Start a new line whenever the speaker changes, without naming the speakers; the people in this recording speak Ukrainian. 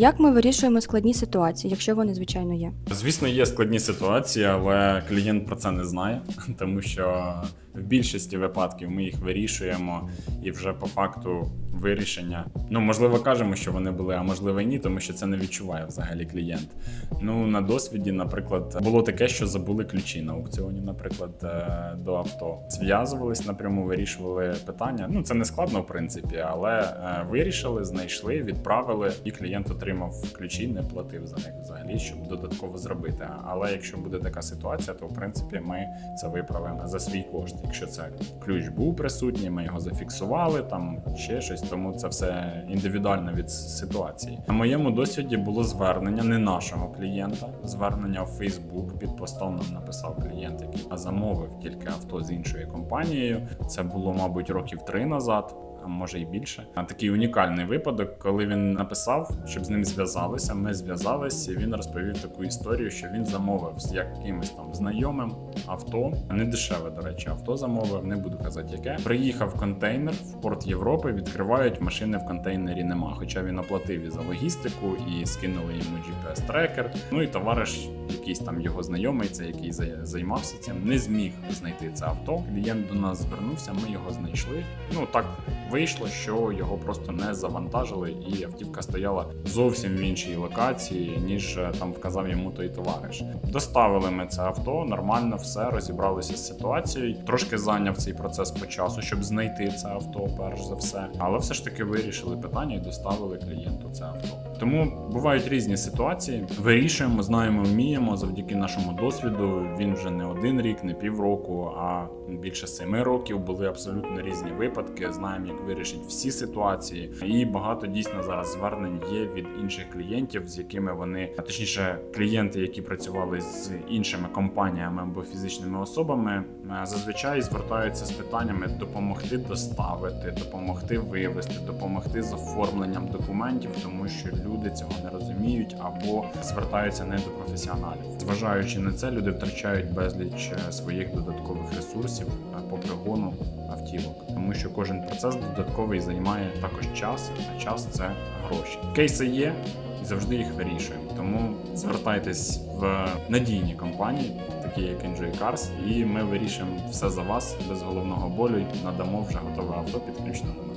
Як ми вирішуємо складні ситуації, якщо вони звичайно є?
Звісно, є складні ситуації, але клієнт про це не знає, тому що в більшості випадків ми їх вирішуємо, і вже по факту вирішення. Ну можливо, кажемо, що вони були, а можливо, і ні, тому що це не відчуває взагалі клієнт. Ну на досвіді, наприклад, було таке, що забули ключі на аукціоні, наприклад, е, до авто. Зв'язувались напряму, вирішували питання. Ну це не складно, в принципі, але е, вирішили, знайшли, відправили, і клієнт отримав ключі, не платив за них взагалі, щоб додатково зробити. Але якщо буде така ситуація, то в принципі ми це виправимо за свій кошт. Якщо це ключ був присутній, ми його зафіксували, там ще щось, тому це все індивідуально від ситуації. На моєму досвіді було звернення не нашого клієнта, звернення в Facebook. Під постом нам написав клієнт, який замовив тільки авто з іншою компанією. Це було, мабуть, років три назад. А може і більше. Такий унікальний випадок, коли він написав, щоб з ним зв'язалися. Ми зв'язалися, він розповів таку історію, що він замовив з якимось там знайомим авто, не дешеве, до речі, авто замовив, не буду казати яке. Приїхав контейнер в порт Європи, відкривають машини в контейнері нема. Хоча він оплатив і за логістику, і скинули йому GPS-трекер. Ну і товариш, якийсь там його знайомий, це який за- займався цим, не зміг знайти це авто. Клієнт до нас звернувся, ми його знайшли. Ну так вийшло, що його просто не завантажили, і автівка стояла зовсім в іншій локації, ніж е, там вказав йому той товариш. Доставили ми це авто, нормально все розібралися з ситуацією. Трошки зайняв цей процес по часу, щоб знайти це авто, перш за все. Але все ж таки вирішили питання і доставили клієнту це авто. Тому бувають різні ситуації. Вирішуємо, знаємо, вміємо завдяки нашому досвіду. Він вже не один рік, не півроку, а більше семи років. Були абсолютно різні випадки. Знаємо, як вирішити всі ситуації. І багато дійсно зараз звернень є від інших клієнтів, з якими вони, точніше, клієнти, які працювали з іншими компаніями або фізичними особами, е, зазвичай звертаються з питаннями допомогти доставити, допомогти вивезти, допомогти з оформленням документів, тому що люди цього не розуміють або звертаються не до професіоналів. Зважаючи на це, люди втрачають безліч е, своїх додаткових ресурсів е, по пригону автівок, тому що кожен процес додатковий займає також час, а час це гроші. Кейси є. І завжди їх вирішуємо. Тому звертайтесь в надійні компанії, такі як Enjoy Cars, і ми вирішимо все за вас без головного болю. і Надамо вже готове авто підключно ключ на